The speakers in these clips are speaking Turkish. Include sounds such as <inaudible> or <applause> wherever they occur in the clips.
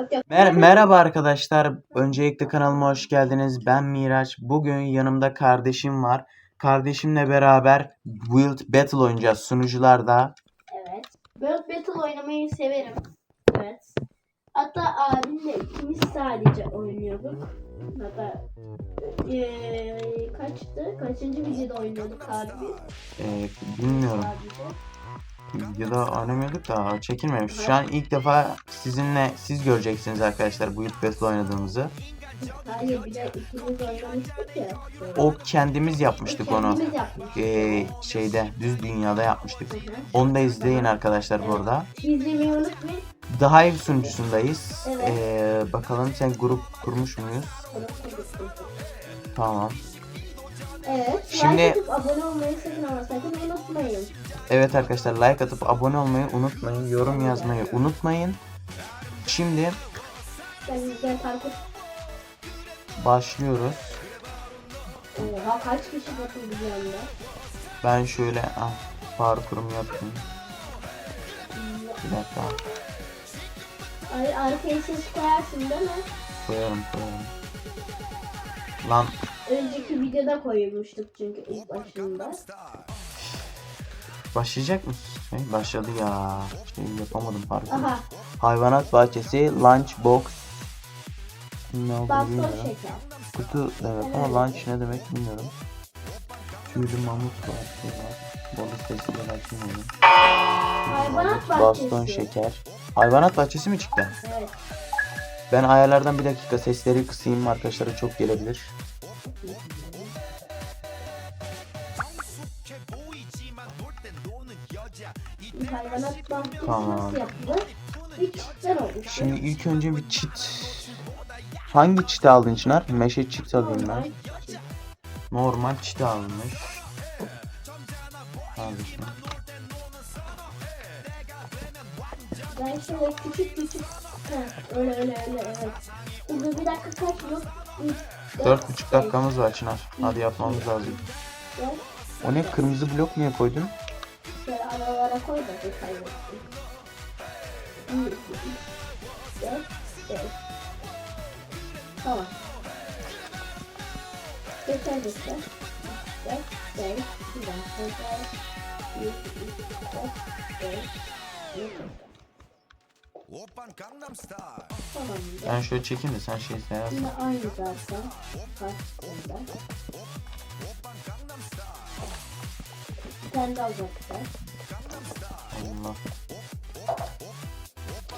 Yok yok. Mer- merhaba arkadaşlar. Öncelikle kanalıma hoş geldiniz. Ben Miraç. Bugün yanımda kardeşim var. Kardeşimle beraber Build Battle oynayacağız sunucularda. Evet. World Battle oynamayı severim. Evet. Hatta abimle ikimiz sadece oynuyorduk. Hatta eee kaçtı? Kaçıncı videoda oynuyorduk abi? Ee, bilmiyorum. Abi da oynamıyorduk da çekilmemiş. Şu an ilk defa sizinle siz göreceksiniz arkadaşlar Build Battle oynadığımızı. Hayır bir de ikimiz oynamıştık ya. O kendimiz yapmıştık onu. Kendimiz yapmıştık. Ee, şeyde düz dünyada yapmıştık. Hı hı. Onu da izleyin arkadaşlar bu arada. İzlemeyi unutmayın. The Hive sunucusundayız. Evet. Ee, bakalım sen grup kurmuş muyuz? Tamam. Evet. Şimdi- Like atıp abone olmayı sakın ama sakın unutmayın. Evet arkadaşlar like atıp abone olmayı unutmayın. Yorum yazmayı unutmayın. Şimdi Ben ben parkur. başlıyoruz. Oha kaç kişi katıldı bir anda? Ben şöyle ah, parkurumu yapayım. Bir dakika Ay, arkaya ses koyarsın değil mi? koyarım koyarım. Lan Önceki videoda koymuştuk çünkü ilk başında. başlayacak mısın? Hey, başladı ya. Şey yapamadım parkur. Aha, Hayvanat bahçesi, lunchbox. Ne baston bilmiyorum. şeker. Kutu evet ama lunch ne demek bilmiyorum. Tüylü mamut var. Şey var. Balık sesi de açmıyorum. Hayvanat Baston bahçesi. şeker. Hayvanat bahçesi mi çıktı? Evet. Ben ayarlardan bir dakika sesleri kısayım arkadaşlara çok gelebilir. Hayvanat Tamam. nasıl yapılır? Bir çiftler olmuş. Şimdi ilk önce bir çit. Hangi çiti aldın Çınar? Meşe çit alayım ben. Normal çiti almış. Abi şu. Ben küçük küçük. Ha, öyle öyle öyle. Burada bir dakika kaç yok? Dört buçuk dakikamız var Çınar. Hadi yapmamız lazım. O ne kırmızı blok niye koydun? Aralara koy da. Tamam. Ben şöyle çekeyim de sen şey yap. Yine aynı zaten. Kaç burada. Bir tane daha uzakta. Allah.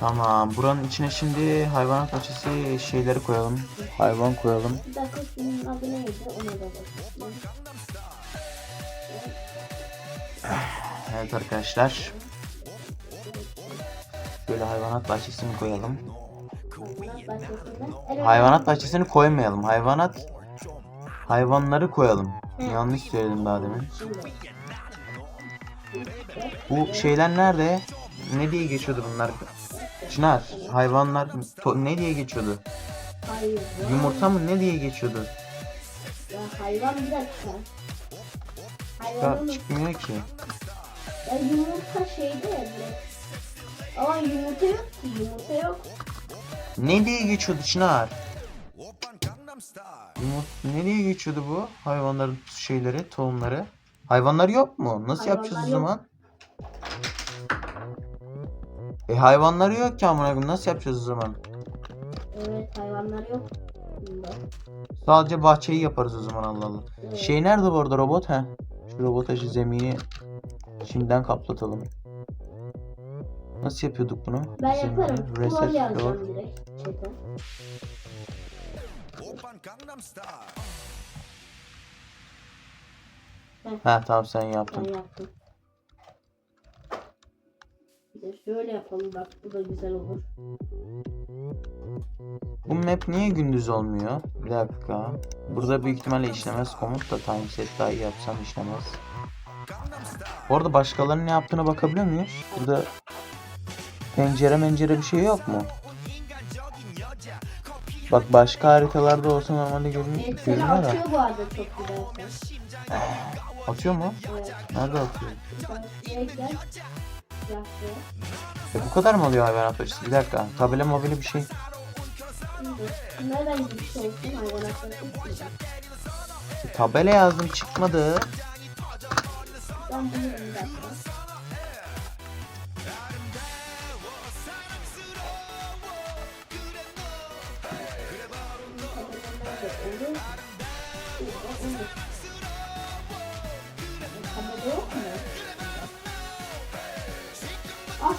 Tamam. Buranın içine şimdi hayvanat bahçesi şeyleri koyalım. Hayvan koyalım. Bir dakika şunun adı neydi? Ona da bakayım. Evet arkadaşlar. Şöyle hayvanat bahçesini koyalım. Hayvanat bahçesini koymayalım. Hayvanat hayvanları koyalım. Yanlış söyledim daha demin. Bu şeyler nerede? Ne diye geçiyordu bunlar? Çınar, hayvanlar ne diye geçiyordu? Hayır. Yumurta mı ne diye geçiyordu? Ya hayvan bir dakika. Ya Hayvanın çıkmıyor ki. ya yumurta şeyde ya. Ama yumurta yok ki. Yumurta yok. Ne diye geçiyordu Çınar? Yumurta ne diye geçiyordu bu hayvanların şeyleri, tohumları? Hayvanlar yok mu? Nasıl Hayvanlar yapacağız o yok. zaman? E hayvanları yok ki amına koyayım. Nasıl yapacağız o zaman? Evet hayvanlar yok. Bunda. Sadece bahçeyi yaparız o zaman Allah Allah. Evet. Şey nerede bu arada robot he? Şu robotajı zemini şimdiden kaplatalım. Nasıl yapıyorduk bunu? Ben Zemini, yaparım. Rol Reset floor. yazacağım direkt. Open Gangnam Style. Ha tamam sen Ben yaptın. yaptım. Bir de şöyle yapalım bak bu da güzel olur. Bu map niye gündüz olmuyor? Bir dakika. Burada büyük ihtimalle işlemez komut da time set daha iyi yapsam işlemez. Bu arada başkalarının ne yaptığına bakabiliyor muyuz? Burada pencere mencere bir şey yok mu? Bak başka haritalarda olsa normalde görün seni görünüyor da. atıyor bu arada çok güzel. Atıyor mu? Evet. Nerede atıyor? Yapıyor. E bu kadar mı oluyor hayvanat bahçesi? Bir dakika. Tabela mobile bir şey. Nereden olsun hayvanatları istiyorum. Tabela yazdım çıkmadı. Ben bir dakika.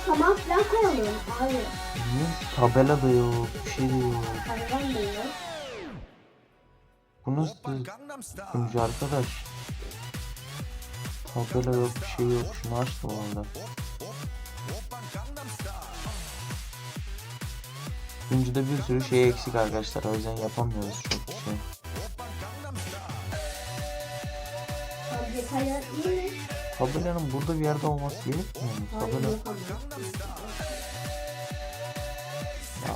Saman falan koyalım. Hayır. Niye? Tabela da yok. Bir şey de yok. Hayvan da yok. Bu nasıl sunucu arkadaş? Tabela yok bir şey yok. Şunu açtım Style. Sunucuda bir sürü şey eksik arkadaşlar. O yüzden yapamıyoruz çok bir şey. Open Tabelanın burada bir yerde olması gerekmiyor mu? Tabela... Ya,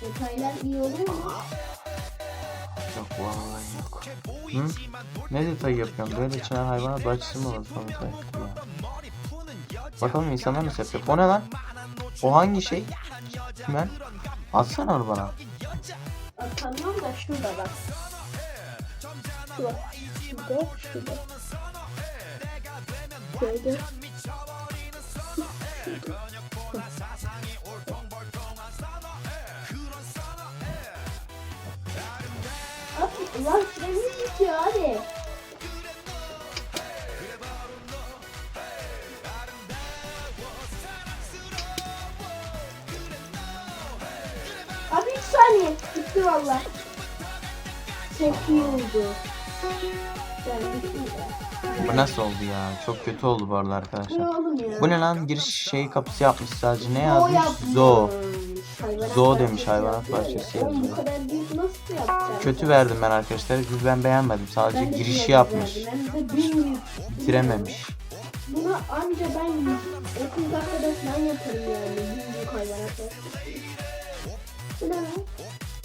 Detaylar iyi oluyor mu? yok vallahi yok. Hı? Ne detay yapıyorsun? Böyle çınar hayvanat bahçesi mi olur falan detay ya. Bakalım insanlar nasıl yapıyor. O ne lan? O hangi şey? Ben? Atsana onu bana. Atamam da şurada bak. Şurada. Şurada. Şurada. Şöyle. Abi ulan süremiz bitiyor hadi. Abi 3 saniye. Bitti valla. Çok oldu. Yani bitti. Bu nasıl oldu ya? Çok kötü oldu bu arada arkadaşlar. Bu ne lan? Giriş şey kapısı yapmış sadece. Ne yazmış? Zoo bahçesi demiş, hayvanat bahçesi yazıyor. Kötü verdim ben arkadaşlar. Çünkü ben beğenmedim. Sadece Ben de girişi yapmış. Bitirememiş. Buna anca ben 30 dakikada falan yaparım yani. Büyük hayvanat bahçesi. Bu ne lan?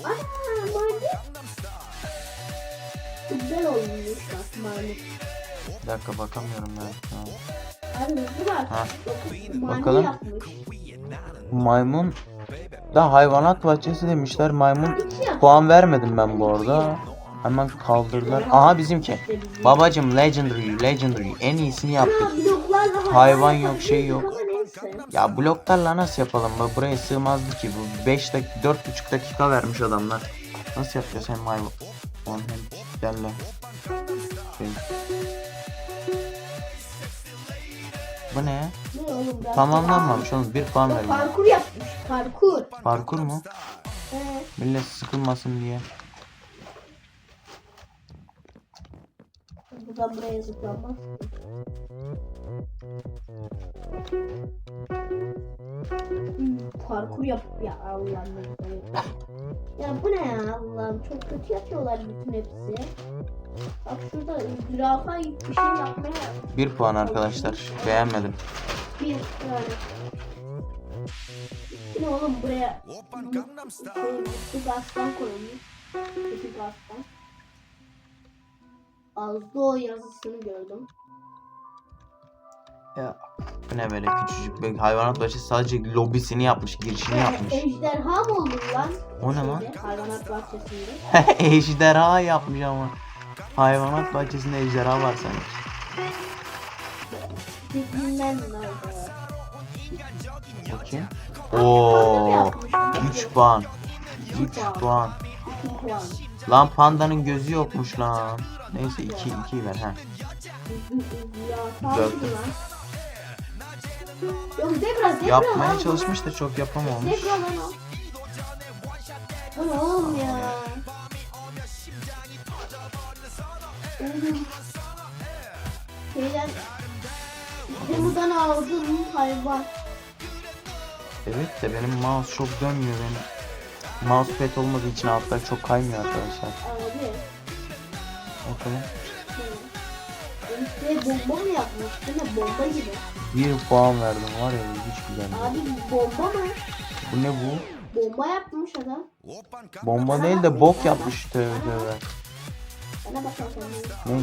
Maymun. Güzel olmuş maymun. Bir dakika bakamıyorum ben. Ha. Bakalım. Maymun da hayvanat bahçesi demişler. Maymun puan vermedim ben bu arada. Hemen kaldırdılar. Aha bizimki. Babacım legendary, legendary. En iyisini yaptık. Hayvan yok, şey yok. Ya bloklarla nasıl yapalım? Buraya sığmazdı ki bu. 5 dakika, 4,5 dakika vermiş adamlar. Nasıl yapacağız hem maymun? On hem çitlerle. Bu ne? Ne oğlum ben? Tamamlanmamış oğlum. Bir puan verin. Parkur yapmış. Parkur. Parkur mu? He. Millet sıkılmasın diye. Buradan buraya zıplanmaz. Parkur yap ya Allah'ım. Ya bu ne ya Allah'ım çok kötü yapıyorlar bütün hepsi. Bak şurada zürafa bir şey yapmaya Bir puan arkadaşlar. Beğenmedim. bir yani. Ne oğlum buraya bir gastan koymuş. Bir gastan. Azdo yazısını gördüm. Ya. Bu ne böyle küçücük bir hayvanat bahçesi sadece lobisini yapmış, girişini yapmış. <laughs> Ejderha mı olur lan? O ne lan? Hayvanat bahçesinde. <laughs> ejderha yapmış ama. Hayvanat bahçesinde ejderha var sanki. Bilmem. Bakayım. Oo, yapmış. 3 puan. 3 puan. Lan pandanın gözü yokmuş lan. Neyse 2 2 ver ha. Dört. Yok zebra zebra Yapmaya lan çalışmış da çok yapamamış. Zebra lan o. Bu ne oğlum ya? Oğlum. Şeyden Buradan aldım hayvan. Evet de benim mouse çok dönmüyor benim. Mousepad olmadığı için altlar çok kaymıyor arkadaşlar. Abi. Bakalım. Üstüne bomba mı yapmış? Değil mi? Bomba gibi. 1 puan verdim var ya hiç güzel. değil. Abi bomba mı? Bu ne bu? Bomba yapmış adam. Bomba değil de bok yapmış tövbe tövbe. Bana bakalım. Ne?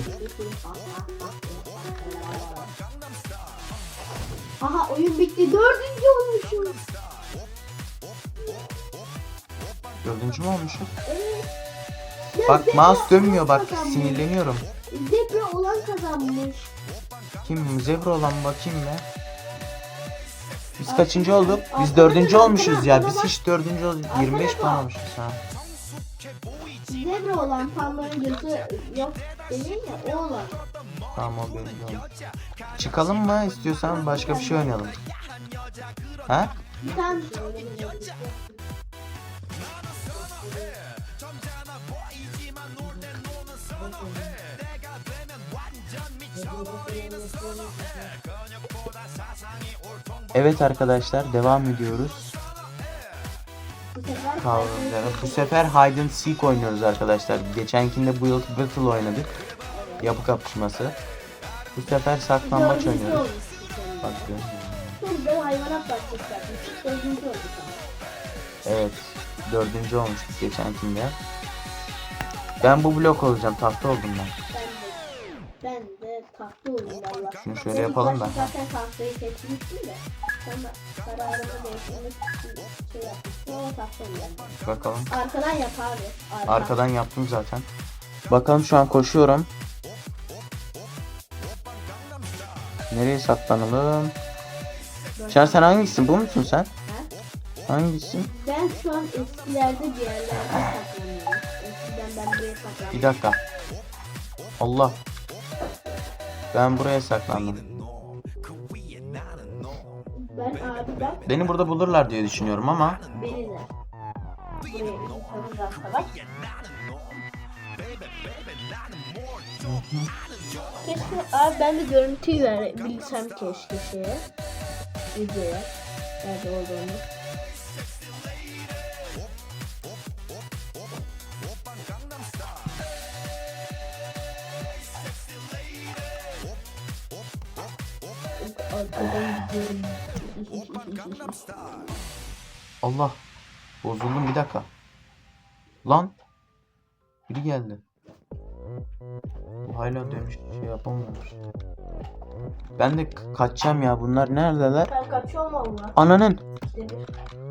Aha oyun bitti. Dördüncü olmuşum. Dördüncü mü olmuşuz? Evet. Ya Bak mouse dönmüyor bak kazanmış. sinirleniyorum. Zebra olan kazanmış. Kim zebra olan bakayım mı? Biz kaçıncı olduk? Biz dördüncü olmuşuz ya. Biz hiç dördüncü olduk. Arkada 25 puan bak. olmuşuz ha. Zebra olan parmağın gözü yok dedin ya o olan. Tamam o belli oldu. Çıkalım mı istiyorsan başka bir şey oynayalım. Ha? Bir tane söyle. Evet arkadaşlar devam ediyoruz. Bu sefer Kavramları. Bu sefer Hide and Seek oynuyoruz arkadaşlar. Geçenkinde Build Battle oynadık. Yapı kapışması. Bu sefer Dördüncü oynuyoruz. Bak. Evet. Dördüncü olmuştuk geçenkinde. Ben bu blok olacağım. Tahta oldum ben. Ben ben valla. Şunu şöyle Ben yapalım başta da. Zaten tahtayı seçmiştim de. Sonra kararımı değiştirmek için şey yapmıştım ama tahta olayım. Bakalım. Arkadan yap abi. Arka. Arkadan yaptım zaten. Bakalım şu an koşuyorum. Nereye saklanalım? Şer sen hangisin? Bu musun sen? Ha? Hangisin? Ben şu an eskilerde bir yerlerde saklanıyorum. Eskiden ben buraya saklandım. Bir dakika. Allah. Ben buraya saklandım. Ben abi Beni burada bulurlar diye düşünüyorum ama beni de. Buraya. Keşke abi ben de görüntüyü verebilsem keşke şeye. Videoya. Nerede olduğunu. Arkadan gidiyorum. Allah. Bozuldum bir dakika. Lan. Biri geldi. Bu hala dönüş şey yapamamış. Ben de kaçacağım ya. Bunlar neredeler? Ben kaçıyorum valla. Ananın.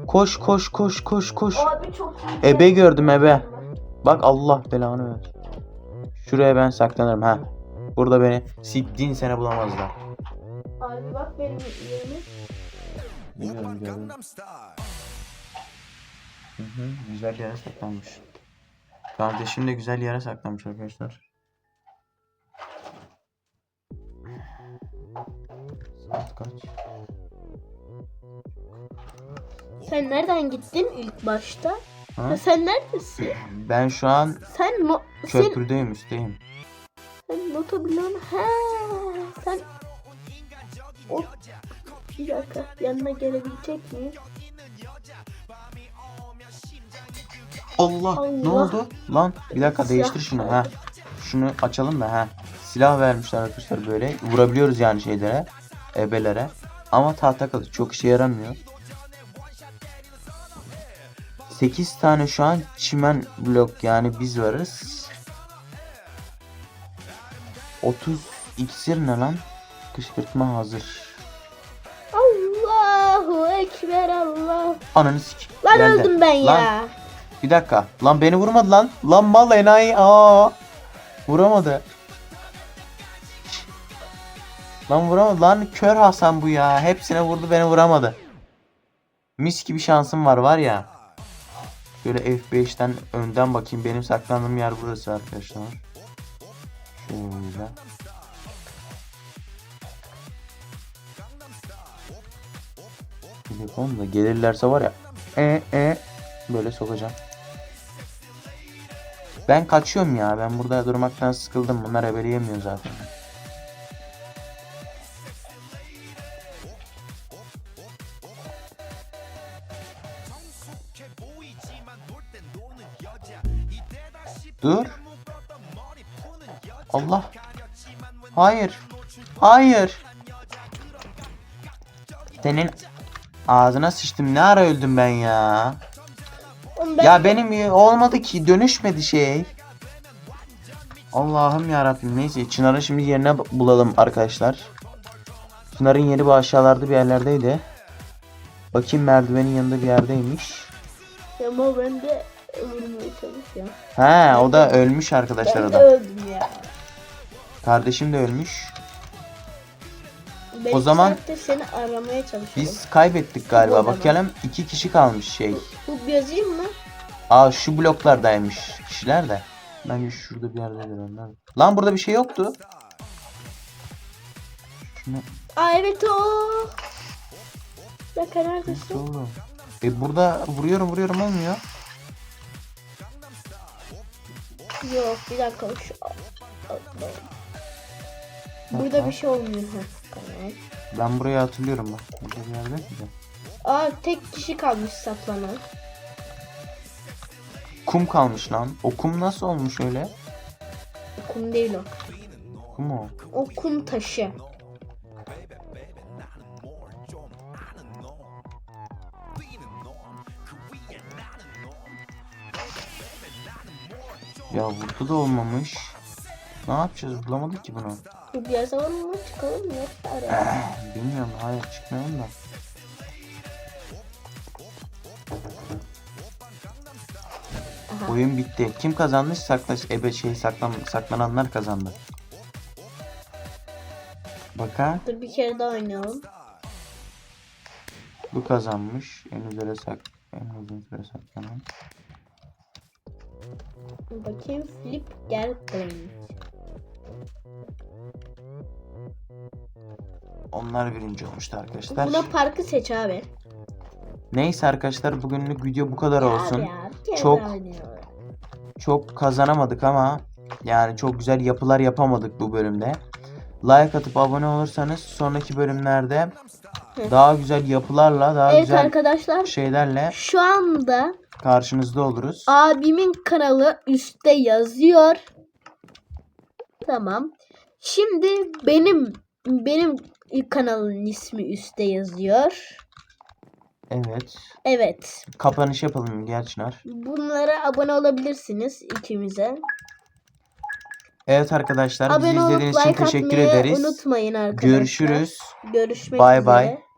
Koş koş koş koş koş. Abi çok iyi. Ebe gördüm ebe. Bak Allah belanı ver. Şuraya ben saklanırım ha. Burada beni siktiğin sene bulamazlar. Abi bak benim yerimi. Gangnam Style. Hı hı, güzel yere saklanmış. Kardeşim de güzel yere saklanmış arkadaşlar. Saat kaç? Sen nereden gittin ilk başta? Ha? Ya sen neredesin? Ben şu an Sen sen, köprüdeyim üstteyim. sen motobilon ha sen o bir dakika yanına gelebilecek miyim? Allah, ne Allah. oldu? Lan bir dakika değiştir şunu ha. Şunu açalım da ha. Silah vermişler arkadaşlar böyle. Vurabiliyoruz yani şeylere. Ebelere. Ama tahta kılıç çok işe yaramıyor. 8 tane şu an çimen blok yani biz varız. 30 iksir ne lan? Kışkırtma hazır. Allahu ekber Allah. Ananı sik. Lan Geldi. öldüm ben Lan, ya. Bir dakika. Lan beni vurmadı lan. Lan mal enayi. Aa. Vuramadı. Lan vuramadı. Lan kör Hasan bu ya. Hepsine vurdu beni vuramadı. Mis gibi şansım var var ya. Şöyle F5'ten önden bakayım. Benim saklandığım yer burası arkadaşlar. Şöyle. Telefon da gelirlerse var ya. E e böyle sokacağım. Ben kaçıyorum ya. Ben burada durmaktan sıkıldım. Bunlar ebeleyemiyor zaten. Dur. Allah. Hayır. Hayır. Senin ağzına sıçtım. Ne ara öldüm ben ya? Ben Ya benim olmadı ki dönüşmedi şey. Allah'ım ya Rabbim neyse Çınar'ın şimdi yerine bu- bulalım arkadaşlar. Çınar'ın yeri bu aşağılarda bir yerlerdeydi. Bakayım merdivenin yanında bir yerdeymiş. ama ben de vurmaya çalışıyor. He o da ölmüş arkadaşlar Ben o da. öldüm ya. Kardeşim de ölmüş. Beş zaman saattir seni aramaya çalışıyorum. Biz kaybettik galiba. O zaman. Bakalım iki kişi kalmış şey. Bu yazayım mı? Aa şu bloklardaymış kişiler de. Bence şurada bir yerdedir onlar. Lan burada bir şey yoktu. Şunu Aa evet o. Bak neredesin? oğlum? E burada vuruyorum vuruyorum olmuyor. Yok bir dakika şu. Burada bir şey olmuyor. Ben burayı hatırlıyorum bak. Burada bir yerde de. Aa tek kişi kalmış saklanan. Kum kalmış lan. O kum nasıl olmuş öyle? Kum değil o. Kum o. O kum taşı. Ya burada da olmamış. Ne yapacağız? Bulamadık ki bunu. Bu bir zaman mı çıkalım? Yoksa araya. <clears throat> Bilmiyorum. Hayır çıkmayalım da. Aha. Oyun bitti. Kim kazandı? Sakla ebe şey saklan saklananlar kazandı. Baka Dur bir kere daha oynayalım. bu kazanmış. En üzere sak en uzun süre saklanan. Bakayım flip gel brain. Onlar birinci olmuştu arkadaşlar. Buna parkı seç abi. Neyse arkadaşlar bugünlük video bu kadar olsun. Abi ya, bir kere Çok- daha oynayalım. Çok kazanamadık ama yani çok güzel yapılar yapamadık bu bölümde. Like atıp abone olursanız sonraki bölümlerde Hı. daha güzel yapılarla daha Evet güzel arkadaşlar şeylerle şu anda karşınızda oluruz. abimin kanalı üstte yazıyor. Tamam. Şimdi benim benim kanalın ismi üstte yazıyor. Evet. Evet. Kapanış yapalım gel Çınar. Bunlara abone olabilirsiniz ikimize. Evet arkadaşlar bizi Abone olup izlediğiniz için like teşekkür ederiz. unutmayın arkadaşlar. Görüşürüz. Görüşmek Bye üzere. bye.